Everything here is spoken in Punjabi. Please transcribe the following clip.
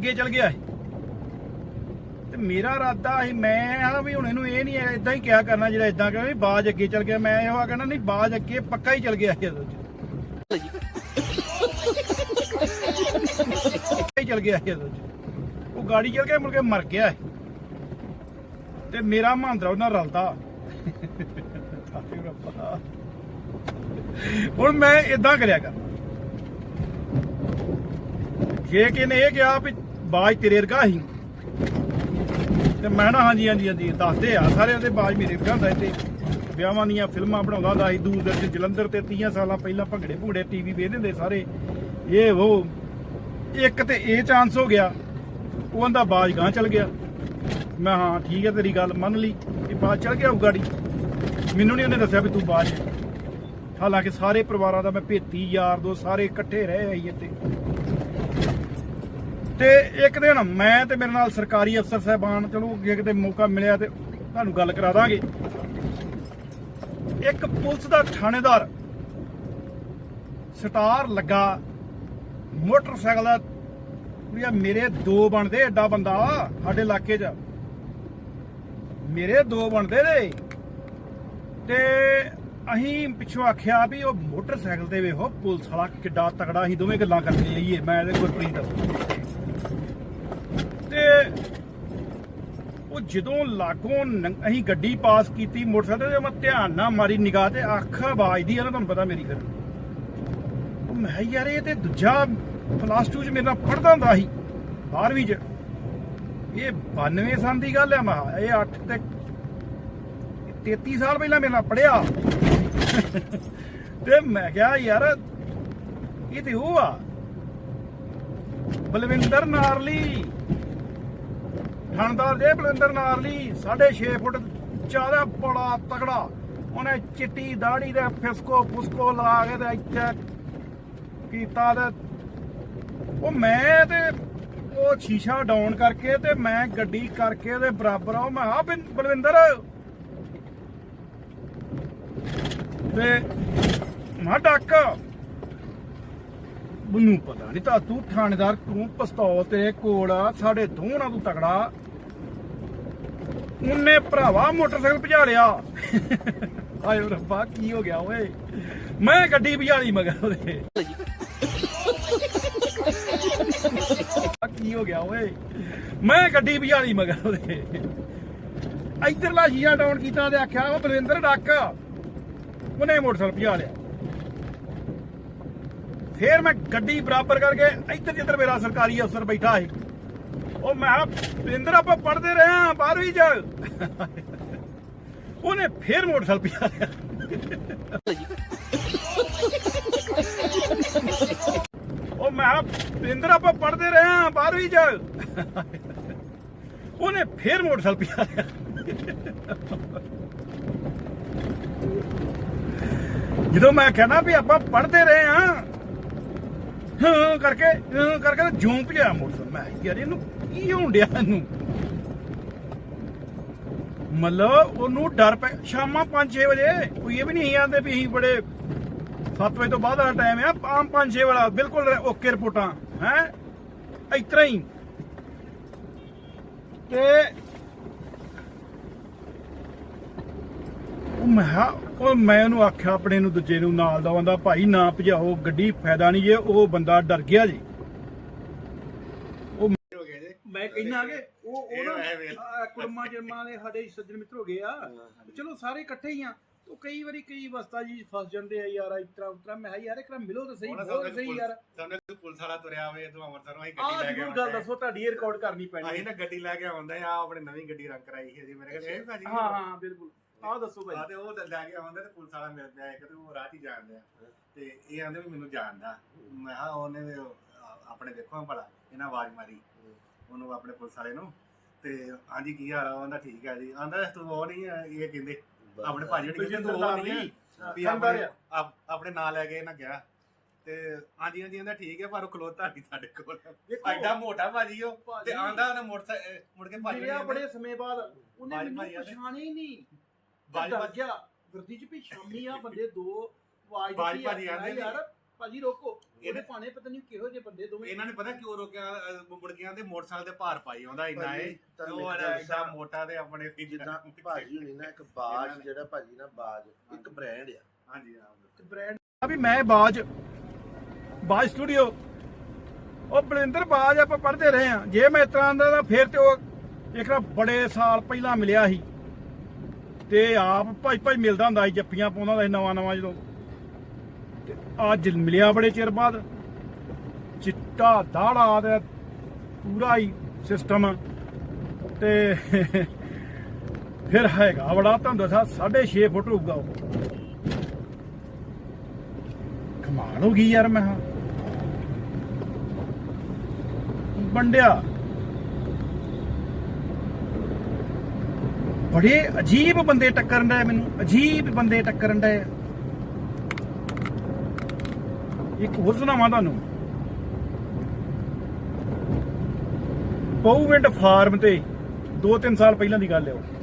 ਅੱਗੇ ਚਲ ਗਿਆ ਇਹ। ਤੇ ਮੇਰਾ ਇਰਾਦਾ ਸੀ ਮੈਂ ਆ ਵੀ ਹੁਣ ਇਹਨੂੰ ਇਹ ਨਹੀਂ ਇਦਾਂ ਹੀ ਕਿਹਾ ਕਰਨਾ ਜਿਹੜਾ ਇਦਾਂ ਕਹਿੰਦਾ ਬਾਜ ਅੱਗੇ ਚਲ ਗਿਆ। ਮੈਂ ਇਹੋ ਕਹਿਣਾ, ਨਹੀਂ, ਬਾਜ ਅੱਗੇ ਪੱਕਾ ਹੀ ਚਲ ਗਿਆ ਇਹ ਇਹਦੇ ਚ ਚਲ ਗਿਆ ਇਹਦੇ ਚ ਉਹ ਗਾੜੀ ਚਲ ਗਿਆ, ਮੁੜ ਕੇ ਮਰ ਗਿਆ ਤੇ ਮੇਰਾ ਮਹਾਂਦਰਾ ਉਹਨਾਂ ਰਲਦਾ। ਹੁਣ ਮੈਂ ਇਦਾਂ ਕਰਿਆ ਕਰ ਜੇ ਕਿ ਨੇ ਇਹ ਕਿਹਾ ਵੀ ਬਾਜ ਤੇਰੇ ਵਰਗਾ ਸੀ। ਤੇ ਮੈਂ ਨਾ ਹਾਂਜੀ ਹਾਂਜੀ ਹਾਂਜੀ ਦੱਸਦੇ ਆ। ਸਾਰਿਆਂ ਦੇ ਬਾਜ ਮੇਰੇ ਵਰਗਾ ਹੁੰਦਾ ਤੇ ਵਿਆਹਾਂ ਦੀਆਂ ਫਿਲਮਾਂ ਬਣਾਉਂਦਾ ਹੁੰਦਾ ਸੀ। ਦੂਰਦਰਸ਼ਨ ਜਲੰਧਰ ਤੇ 30 ਸਾਲਾਂ ਪਹਿਲਾਂ ਭੰਗੜੇ ਭੁੰਗੜੇ ਟੀਵੀ ਵੇਖਦੇ ਹੁੰਦੇ ਸਾਰੇ। ਇਹ ਉਹ ਇੱਕ ਤੇ ਇਹ ਚਾਂਸ ਹੋ ਗਿਆ। ਉਹਦਾ ਬਾਜ ਗਾਂ ਚਲ ਗਿਆ। ਮੈਂ ਹਾਂ, ਠੀਕ ਹੈ ਤੇਰੀ ਗੱਲ, ਮੰਨ ਲਈ ਕਿ ਬਾਜ ਚਲ ਗਿਆ ਉਹ ਮੈਨੂੰ ਨਹੀਂ ਉਹਨੇ ਦੱਸਿਆ ਵੀ ਤੂੰ ਬਾਜ ਹਾਲਾਂਕਿ ਸਾਰੇ ਪਰਿਵਾਰਾਂ ਦਾ ਮੈਂ ਭੇਤੀ, ਯਾਰ ਦੋ ਸਾਰੇ ਇਕੱਠੇ ਰਹੇ ਆਈ ਇੱਥੇ। ਤੇ ਇੱਕ ਦਿਨ ਮੈਂ ਤੇ ਮੇਰੇ ਨਾਲ ਸਰਕਾਰੀ ਅਫਸਰ ਸਾਹਿਬਾਨ, ਚਲੋ ਜੇ ਕਿਤੇ ਮੌਕਾ ਮਿਲਿਆ ਤੇ ਤੁਹਾਨੂੰ ਗੱਲ ਕਰਾ ਦਾਂਗੇ। ਇੱਕ ਪੁਲਿਸ ਦਾ ਥਾਣੇਦਾਰ ਸਟਾਰ ਲੱਗਾ, ਮੋਟਰਸਾਈਕਲ ਦਾ। ਵੀ ਮੇਰੇ ਦੋ ਬਣਦੇ, ਐਡਾ ਬੰਦਾ ਸਾਡੇ ਇਲਾਕੇ 'ਚ। ਮੇਰੇ ਦੋ ਬਣਦੇ ਨੇ। ਤੇ ਅਸੀਂ ਪਿੱਛੋਂ ਆਖਿਆ ਵੀ ਉਹ ਮੋਟਰਸਾਈਕਲ ਤੇ ਵੇਖੋ, ਪੁਲਿਸ ਵਾਲਾ ਕਿੱਡਾ ਤਕੜਾ, ਅਸੀਂ ਦੋਵੇਂ ਗੱਲਾਂ ਕਰਦੇ ਆਈਏ ਮੈਂ ਤੇ ਗੁਰਪ੍ਰੀਤ। ਤੇ ਉਹ ਜਦੋਂ ਲਾਗੋਂ ਅਸੀਂ ਗੱਡੀ ਪਾਸ ਕੀਤੀ, ਮੋਟਰਸਾਈਕਲ ਤੇ ਮੈਂ ਧਿਆਨ ਨਾਲ ਮਾਰੀ, ਨਿਗਾਹ ਤੇ ਅੱਖ ਵੱਜਦੀ ਆ ਨਾ, ਤੁਹਾਨੂੰ ਪਤਾ ਮੇਰੀ ਫਿਰ ਉਹ ਮੈਂ ਯਾਰ, ਇਹ ਤੇ ਦੂਜਾ ਪਲੱਸ 2 ਚ ਮੇਰੇ ਨਾਲ ਪੜਦਾ ਹੁੰਦਾ ਸੀ 12ਵੀਂ ਚ। ਇਹ 92 ਸਾਲ ਦੀ ਗੱਲ ਹੈ ਮਾ ਇਹ 8 ਤੇ 33 ਸਾਲ ਪਹਿਲਾਂ ਮੇਰੇ ਨਾਲ ਪੜਿਆ ਤੇ ਮੈਂ ਕਿਹਾ, ਯਾਰ, ਇਹ ਤੇ ਉਹ ਆ, ਬਲਵਿੰਦਰ ਨਾਰਲੀ। ਥਾਣਦਾਰ ਜੇ ਬਲਵਿੰਦਰ ਨਾਰਲੀ 6.5 ਫੁੱਟ ਚਾਰਾ ਬੜਾ ਤਗੜਾ ਉਹਨੇ ਚਿੱਟੀ ਦਾੜੀ ਦੇ ਫਿਸਕੋ ਫੁਸਕੋ ਲਾ ਕੇ ਤੇ ਇੱਥੇ ਕੀਤਾ ਤੇ ਉਹ ਮੈਂ ਤੇ ਉਹ ਸ਼ੀਸ਼ਾ ਡਾਊਨ ਕਰਕੇ ਤੇ ਮੈਂ ਗੱਡੀ ਕਰਕੇ ਉਹਦੇ ਬਰਾਬਰ ਆ। ਮੈਂ ਆ ਬਲਵਿੰਦਰ। ਤੇ ਮਾ ਡੱਕ। ਮੈਨੂੰ ਪਤਾ ਨਹੀਂ ਤਾਂ ਤੂੰ ਥਾਣੇਦਾਰ ਤੂੰ ਪਿਸਤੌਲ ਤੇਰੇ ਕੋਲ ਆ, ਸਾਡੇ ਦੋਹਾਂ ਤੂੰ ਤਕੜਾ। ਉਹਨੇ ਭਰਾਵਾ ਮੋਟਰਸਾਈਕਲ ਭਜਾ ਲਿਆ। ਆਏ ਰੱਬਾ ਕੀ ਹੋ ਗਿਆ ਓਏ? ਮੈਂ ਗੱਡੀ ਭਜਾ ਲਈ ਮਗਰ ਉਹਦੇ। ਕੀ ਹੋ ਗਿਆ ਓਏ? ਮੈਂ ਗੱਡੀ ਭਜਾ ਲਈ ਮਗਰ ਉਹਦੇ। ਇਧਰਲਾ ਸ਼ੀਸ਼ਾ ਡਾਊਨ ਕੀਤਾ ਤੇ ਆਖਿਆ ਉਹ ਬਲਵਿੰਦਰ ਡੱਕ। ਉਹਨੇ ਮੋਟਰਸਾਈਕਲ ਭਜਾ ਲਿਆ। ਫੇਰ ਮੈਂ ਗੱਡੀ ਬਰਾਬਰ ਕਰਕੇ ਇੱਧਰ ਜਿੱਧਰ ਮੇਰਾ ਸਰਕਾਰੀ ਅਫਸਰ ਬੈਠਾ ਹੈ ਉਹ ਮੈਂ ਕਿਹਾ, ਬਲਵਿੰਦਰ ਆਪਾਂ ਪੜਦੇ ਰਹੇ ਆ 12ਵੀਂ ਚ ਉਹਨੇ ਫੇਰ ਮੋਟਰਸਾਈਕਲ ਭਜਾ ਲਿਆ ਉਹ ਮੈਂ ਕਿਹਾ, ਬਲਵਿੰਦਰ ਆਪਾਂ ਪੜਦੇ ਰਹੇ ਆ 12ਵੀਂ ਚ ਉਹਨੇ ਫੇਰ ਮੋਟਰਸਾਈਕਲ ਭਜਾ ਲਿਆ ਜਦੋਂ ਮੈਂ ਕਹਿਣਾ ਵੀ ਆਪਾਂ ਪੜਦੇ ਰਹੇ ਆ ਹਾਂ ਕਰਕੇ ਹਾਂ ਕਰਕੇ ਜੂੰ ਭਜਾ ਮੋਟਰਸਾਈਕਲ। ਮੈਂ ਕਿਹਾ, ਯਾਰ ਇਹਨੂੰ ਕੀ ਹੋਣ ਡਿਆ ਇਹਨੂੰ? ਮਤਲਬ ਉਹਨੂੰ ਡਰ ਪੈ ਸ਼ਾਮਾਂ 5-6 ਵਜੇ ਕੋਈ ਇਹ ਵੀ ਨਹੀਂ ਆਂਦੇ ਵੀ ਅਸੀਂ ਬੜੇ 7 ਵਜੇ ਤੋਂ ਬਾਅਦ ਦਾ ਟਾਈਮ ਆ ਆਮ 5-6 ਵਾਲਾ ਬਿਲਕੁਲ ਓਕੇ ਰਿਪੋਰਟਾਂ ਹੈ? ਇਤਰਾ ਹੀ। ਤੇ ਮੈਂ ਕਿਹਾ, ਉਹ ਮੈਂ ਉਹਨੂੰ ਆਖਿਆ ਆਪਣੇ ਨੂੰ ਦੂਜੇ ਨੂੰ ਨਾਲ ਦਾ ਬੰਦਾ ਭਾਈ ਨਾ ਭਜਾਓ ਗੱਡੀ ਫਾਇਦਾ ਨਹੀਂ ਜੇ ਉਹ ਬੰਦਾ ਡਰ ਗਿਆ ਜੀ। ਹੋ ਗਿਆ ਜੇ ਮੈਂ ਕਹਿੰਦਾ ਕਿ ਉਹ ਉਹ ਇਹ ਮੈਂ ਵੇਖ- ਨਾ ਕੁੜਮਾ ਜਰਮਾ ਦੇ ਸਾਡੇ ਸੱਜਣ ਮਿੱਤਰ ਹੋ ਗਏ ਆ। ਚਲੋ ਸਾਰੇ ਇਕੱਠੇ ਹੀ ਆ। ਉਹ ਕਈ ਵਾਰੀ ਕਈ ਵਸਤਾ ਜੀ ਫਸ ਜਾਂਦੇ ਆ ਯਾਰ ਇਤਰਾ ਉਤਰਾ ਮੈਂ ਕਿਹਾ ਯਾਰ ਇੱਕ ਮਿਲੋ ਤਾਂ ਸਹੀ ਉਹਨਾਂ ਬੋਲ ਸਾਹਮਣੇ ਸਹੀ ਯਾਰ। ਸਾਹਮਣੇ ਕੋਈ ਪੁਲਿਸ ਵਾਲਾ ਤੁਰਿਆ ਹੋਵੇ ਤੂੰ ਅੰਮ੍ਰਿਤਸਰੋਂ ਅਸੀਂ ਆਹ ਗੱਡੀ ਲੈ ਕੇ ਜ਼ਰੂਰ ਗੱਲ ਆਉਂਦੇ ਦੱਸੋ ਤੁਹਾਡੀ ਇਹ ਰਿਕਾਰਡ ਕਰਨੀ ਪੈਣੀ ਅਸੀਂ ਨਾ ਗੱਡੀ ਲੈ ਕੇ ਆਉਂਦੇ ਆ ਆਪਣੀ ਨਵੀਂ ਗੱਡੀ ਰੰਗ ਕਰਾਈ ਹੈ ਜੀ ਮੇਰੇ ਕੋਲ ਇਹ ਭਾਜੀ ਹਾਂ ਹਾਂ ਬਿਲਕੁਲ। ਆਹ ਦੱਸੋ ਆ ਭਾਈ ਤੇ ਉਹ ਲੈ ਕੇ ਆਉਂਦੇ ਤੇ ਪੁਲਿਸ ਵਾਲਾ ਮਿਲ ਪਿਆ ਇੱਕ ਤੇ ਉਹ ਰਾਹ 'ਚ ਹੀ ਜਾਣਦੇ ਆ। ਤੇ ਇਹ ਆਂਦੇ ਵੀ ਮੈਨੂੰ ਜਾਣਦਾ। ਮੈਂ ਹਾਂ ਉਹਨੇ ਆਪਣੇ ਦੇਖੋ ਭਲਾ ਇਹਨਾਂ ਆਵਾਜ਼ ਮਾਰੀ। ਉਹਨੂੰ ਆਪਣੇ ਪੁਲਿਸ ਵਾਲੇ ਨੂੰ। ਤੇ ਹਾਂਜੀ ਕੀ ਹਾਲ ਆ? ਉਹ ਆਂਦਾ ਠੀਕ ਆ ਜੀ। ਆਂਦਾ ਤੂੰ ਉਹ ਨਹੀਂ ਆ, ਇਹ ਕਹਿੰਦੇ। ਆਪਣੇ ਭਾਜੀ ਨੇ ਕਹਿੰਦੇ ਤੂੰ ਉਹ ਨਹੀਂ। ਆ। ਵੀ ਆਪਣੇ ਆਪ- ਆਪਣੇ ਨਾਂ ਲੈ ਕੇ ਇਹਨਾਂ ਗਿਆ। ਤੇ ਹਾਂਜੀ ਹਾਂਜੀ ਕਹਿੰਦਾ ਠੀਕ ਹੈ ਪਰ ਉਹ ਖਲੋਤਾ ਨਹੀਂ ਸਾਡੇ ਕੋਲ। ਐਡਾ ਮੋਟਾ ਭਾਜੀ ਉਹ। ਤੇ ਆਂਦਾ ਉਹਨੇ ਮੋਟਰਸਾਈਕਲ ਮੁੜ ਕੇ ਭਾਜੀ ਨੇ ਬੜੇ ਸਮੇਂ ਬਾਅਦ ਉਹਨੇ ਮੈਨੂੰ ਆ ਪਛਾਣਿਆ ਹੀ ਨਹੀਂ। ਬਾਜ ਡਰ ਭਾਜੀ- ਗਿਆ। ਵਰਦੀ ਚ ਵੀ ਸ਼ਾਮੀ ਆ ਬੰਦੇ ਦੋ ਆਵਾਜ਼ ਭਾਜੀ ਆਂਦੇ ਯਾਰ ਭਾਜੀ ਰੋਕੋ। ਇਹਦੇ ਇਹਦੇ- ਭਾਣੇ ਪਤਾ ਨਹੀਂ ਕਿਹੋ ਜਿਹੇ ਬੰਦੇ ਦੋਵੇਂ। ਇਹਨਾਂ ਨੇ ਪਤਾ ਕਿਉਂ ਰੋਕਿਆ? ਮੁਰਗੀਆਂ ਦੇ ਮੋਟਰਸਾਈਕਲ ਤੇ ਭਾਰ ਪਾਈ ਆਉਂਦਾ ਇੰਨਾ ਤੇ ਤੁਹਾਨੂੰ ਉਹ ਐਡਾ। ਮੋਟਾ ਤੇ ਆਪਣੇ ਵੀ ਜਿੱਦਾਂ ਭਾਜੀ ਹੋਣੀ ਨਾ ਇੱਕ ਬਾਜ ਜਿਹੜਾ ਭਾਜੀ ਨਾ ਬਾਜ ਇੱਕ ਬ੍ਰਾਂਡ ਆ। ਹਾਂਜੀ ਹਾਂ। ਬ੍ਰਾਂਡ ਆ ਵੀ ਮੈਂ ਬਾਜ ਬਾਜ ਸਟੂਡੀਓ ਉਹ ਬਲਿੰਦਰ ਬਾਜ ਆਪਾਂ ਪੜ੍ਹਦੇ ਰਹੇ ਆ। ਜੇ ਮੈਂ ਇਸ ਤਰ੍ਹਾਂ ਦਾ ਤਾਂ ਫਿਰ ਤੇ ਉਹ ਇੱਕ ਨਾ ਬੜੇ ਸਾਲ ਪਹਿਲਾਂ ਮਿਲਿਆ ਸੀ। ਤੇ ਆਪ ਭਾਈ ਭਾਈ ਮਿਲਦਾ ਹੁੰਦਾ ਸੀ ਜੱਫੀਆਂ ਪਾਉਂਦਾ ਹੁੰਦਾ ਸੀ ਨਵਾਂ ਨਵਾਂ ਜਦੋਂ। ਤੇ ਅੱਜ ਮਿਲਿਆ ਬੜੇ ਚਿਰ ਬਾਅਦ। ਚਿੱਟਾ ਦਾੜਾ ਤੇ ਪੂਰਾ ਹੀ ਸਿਸਟਮ ਤੇ ਫਿਰ ਹੈਗਾ ਬੜਾ ਤੁਹਾਨੂੰ ਦੱਸਾਂ 6.5 ਫੁੱਟ ਹੋਊਗਾ ਉਹ। ਕਮਾਲ ਹੋ ਗਈ ਯਾਰ ਮੈਂ ਕਿਹਾ। ਬੰਡਿਆ ਬੜੇ ਅਜੀਬ ਬੰਦੇ ਟੱਕਰਨ ਡਏ ਮੈਨੂੰ, ਅਜੀਬ ਬੰਦੇ ਟੱਕਰਨ ਡਏ ਇੱਕ ਹੋਰ ਸੁਣਾਵਾਂ ਤੁਹਾਨੂੰ? ਪਊਵਿੰਡ ਫਾਰਮ ਤੇ 2-3 ਸਾਲ ਪਹਿਲਾਂ ਦੀ ਗੱਲ ਹੈ ਉਹ।